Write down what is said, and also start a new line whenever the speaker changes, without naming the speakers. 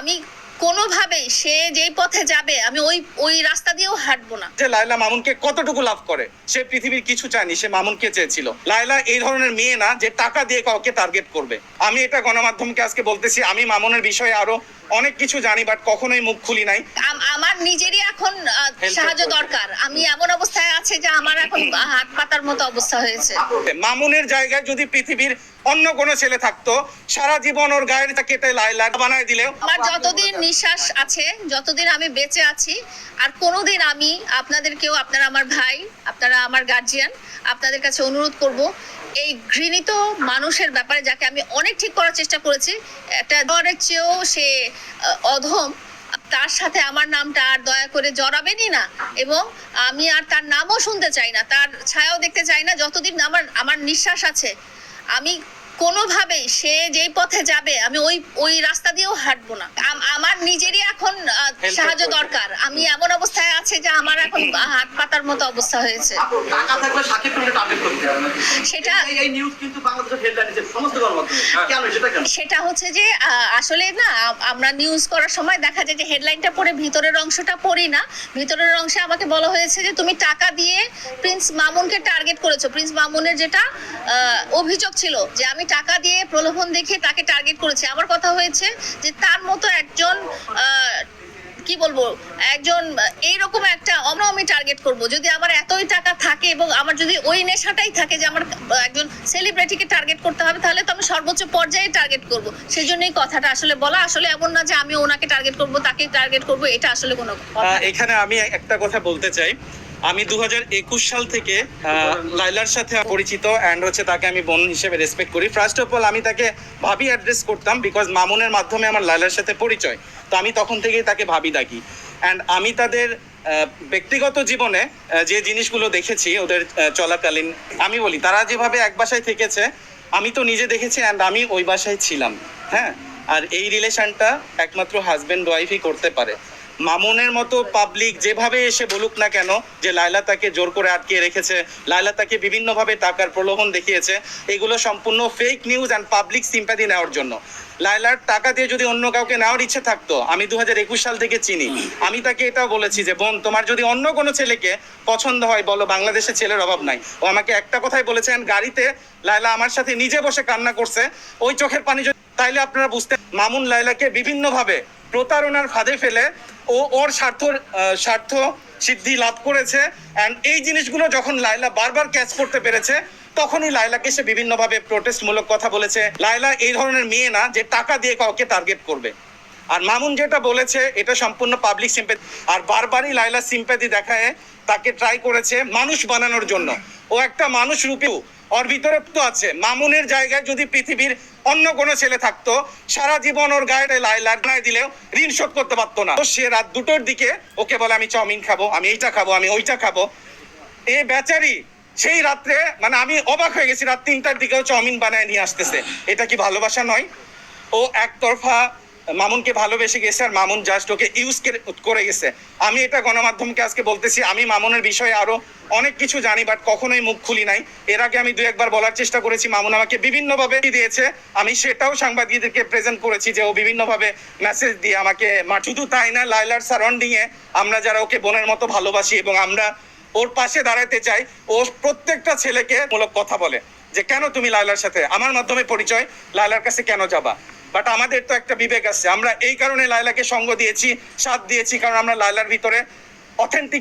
আমি কোনোভাবেই সে যেই পথে যাবে আমি ওই ওই রাস্তা দিয়েও হাঁটবো না।
যে লাইলা মামুনকে কতটুকু লাভ করে সে পৃথিবীর কিছু চায়নি সে মামুনকে চেয়েছিল। লাইলা এই ধরনের মেয়ে না যে টাকা দিয়ে কাউকে টার্গেট করবে। আমি এটা গণমাধ্যমকে আজকে বলতেছি আমি মামুনের বিষয়ে আরও অনেক কিছু জানি বাট কখনোই মুখ খুলি নাই।
আমার নিজেরই এখন সাহায্য দরকার। আমি এমন অবস্থায় আছে যে আমার এখন হাত পাতার মতো অবস্থা হয়েছে।
মামুনের জায়গায় যদি পৃথিবীর অন্য কোনো ছেলে থাকতো সারা জীবন ওর গায়ের কেটে লাইলা বানায় দিলেও
আমার যতদিন নিঃশ্বাস আছে, যতদিন আমি বেঁচে আছি, আর কোনোদিন আমি আপনাদেরকেও, আপনারা আমার ভাই, আপনারা আমার গার্জিয়ান আপনাদের কাছে অনুরোধ করব, এই ঘৃণিত মানুষের ব্যাপারে যাকে আমি অনেক ঠিক করার চেষ্টা করেছি, একটা জ্বরের চেয়েও সে অধম, তার সাথে আমার নামটা আর দয়া করে জড়াবেনই না, এবং আমি আর তার নামও শুনতে চাই না, তার ছায়াও দেখতে চাই না, যতদিন আমার আমার নিঃশ্বাস আছে, আমি কোনোভাবেই সে যেই পথে যাবে আমি ওই ওই রাস্তা দিয়েও হাঁটবো না। আমার নিজেরই এখন সাহায্য দরকার। আমি এমন অবস্থায় আছে যে আমার এখন হাত পাতার মতো অবস্থা হয়েছে। সেটা
এই- এই নিউজ কিন্তু বাংলাদেশের সমস্ত সেটা
হচ্ছে যে আসলে না আমরা নিউজ করার সময় দেখা যায় যে হেডলাইনটা পড়ে ভিতরের অংশটা পড়ি না। ভিতরের অংশে আমাকে বলা হয়েছে যে তুমি টাকা দিয়ে প্রিন্স মামুনকে টার্গেট করেছ। প্রিন্স মামুনের যেটা অভিযোগ ছিল যে আমি টাকা দিয়ে প্রলোভন দেখে তাকে টার্গেট করেছে। আমার কথা হয়েছে যে তার মতো একজন কি বলব একজন এইরকম একটা অন্য আমি টার্গেট করব। যদি আমার এতই টাকা থাকে এবং আমার যদি ওই নেশাটাই থাকে যে আমার একজন সেলিব্রিটিকে টার্গেট করতে হবে তাহলে তো আমি সর্বোচ্চ পর্যায়ে টার্গেট করব। সেই জন্যই কথাটা আসলে বলা। আসলে এমন না যে আমি ওনাকে টার্গেট করব তাকে টার্গেট করব এটা আসলে কোনো কথা
এখানে আমি একটা কথা বলতে চাই। আমি দু হাজার একুশ সাল থেকে লাইলার সাথে পরিচিত অ্যান্ড হচ্ছে তাকে আমি বোন হিসেবে রেসপেক্ট করি। ফার্স্ট অফ অল আমি তাকে ভাবি অ্যাড্রেস করতাম বিকজ মামুনের মাধ্যমে আমার লাইলার সাথে পরিচয়। তো আমি তখন থেকেই তাকে ভাবি ডাকি অ্যান্ড আমি তাদের ব্যক্তিগত জীবনে যে জিনিসগুলো দেখেছি, ওদের চলাকালীন, আমি বলি, তারা যেভাবে এক বাসায় থেকেছে, আমি তো নিজে দেখেছি অ্যান্ড আমি ওই বাসায় ছিলাম। হ্যাঁ? আর এই রিলেশনটা একমাত্র হাজব্যান্ড ওয়াইফই করতে পারে। মামুনের মতো পাবলিক যেভাবে এসে বলুক না কেন, যে লায়লা তাকে জোর করে আটকে রেখেছে, লায়লা তাকে বিভিন্নভাবে টাকার প্রলোভন দেখিয়েছে, এগুলো সম্পূর্ণ fake news and public sympathy নেওয়ার জন্য। লায়লার টাকা দিয়ে যদি অন্য কাউকে নেওয়ার ইচ্ছে থাকতো, আমি দু হাজার একুশ সাল থেকে চিনি। আমি তাকে এটাও বলেছি যে, বোন, তোমার যদি অন্য কোনো ছেলেকে পছন্দ হয়, বলো, বাংলাদেশে ছেলের অভাব নাই। ও আমাকে একটা কথাই বলেছেন গাড়িতে লায়লা আমার সাথে নিজে বসে কান্না করছে, ওই চোখের পানি যদি তাইলে আপনারা বুঝতে মামুন লায়লাকে বিভিন্নভাবে প্রতারণার ফাঁদে ফেলে ও ওর স্বার্থ স্বার্থ সিদ্ধি লাভ করেছে। অ্যান্ড এই জিনিসগুলো যখন লাইলা বারবার ক্যাচ করতে পেরেছে, তখনই লাইলাকে সে বিভিন্নভাবে প্রোটেস্টমূলক কথা বলেছে। লায়লা এই ধরনের মেয়ে না যে টাকা দিয়ে কাউকে টার্গেট করবে। আর মামুন যেটা বলেছে, এটা সম্পূর্ণ পাবলিক সিম্প্যাথি আর বারবারই লাইলা সিম্প্যাথি দেখায়, তাকে ট্রাই করেছে মানুষ বানানোর জন্য। ও একটা মানুষ রূপেও ওর ভিতরে তো আছে। মামুনের জায়গায় যদি পৃথিবীর অন্য কোনো ছেলে থাকতো, সারা জীবন ওর গায়ে লাইলা গায়ে দিলেও ঋণ শোধ করতে পারতো না। তো সে রাত দুটোর দিকে ওকে বলে, আমি চাউমিন খাব, আমি এইটা খাব, আমি ওইটা খাব। এ বেচারি সেই রাত্রে মানে আমি অবাক হয়ে গেছি, রাত তিনটার দিকেও চাউমিন বানায় নিয়ে আসতেছে। এটা কি ভালোবাসা নয়? ও একতরফা মামুনকে ভালোবেসে গেছে আর মামুন জাস্ট ওকে ইউজ করে গেছে। আমি এটা গণমাধ্যমকে আজকে বলতেছি, আমি মামুনের বিষয়ে আরও অনেক কিছু জানি বাট কখনোই মুখ খুলি নাই। এর আগে আমি দু একবার বলার চেষ্টা করেছি, মামুন আমাকে বিভিন্নভাবে দিয়েছে। আমি সেটাও সাংবাদিকদেরকে প্রেজেন্ট করেছি যে ও বিভিন্নভাবে মেসেজ দিয়ে আমাকে শুধু তাই না লাইলার সারাউন্ডিং এ আমরা যারা ওকে বোনের মতো ভালোবাসি এবং আমরা ওর পাশে দাঁড়াতে চাই, ও প্রত্যেকটা ছেলেকে মূলক কথা বলে যে, কেন তুমি লাইলার সাথে? আমার মাধ্যমে পরিচয় লাইলার কাছে কেন যাবা? বাট আমাদের তো একটা বিবেক আছে। আমরা এই কারণে লাইলাকে সঙ্গ দিয়েছি, সাথ দিয়েছি, কারণ আমরা লাইলার ভিতরে অথেন্টিক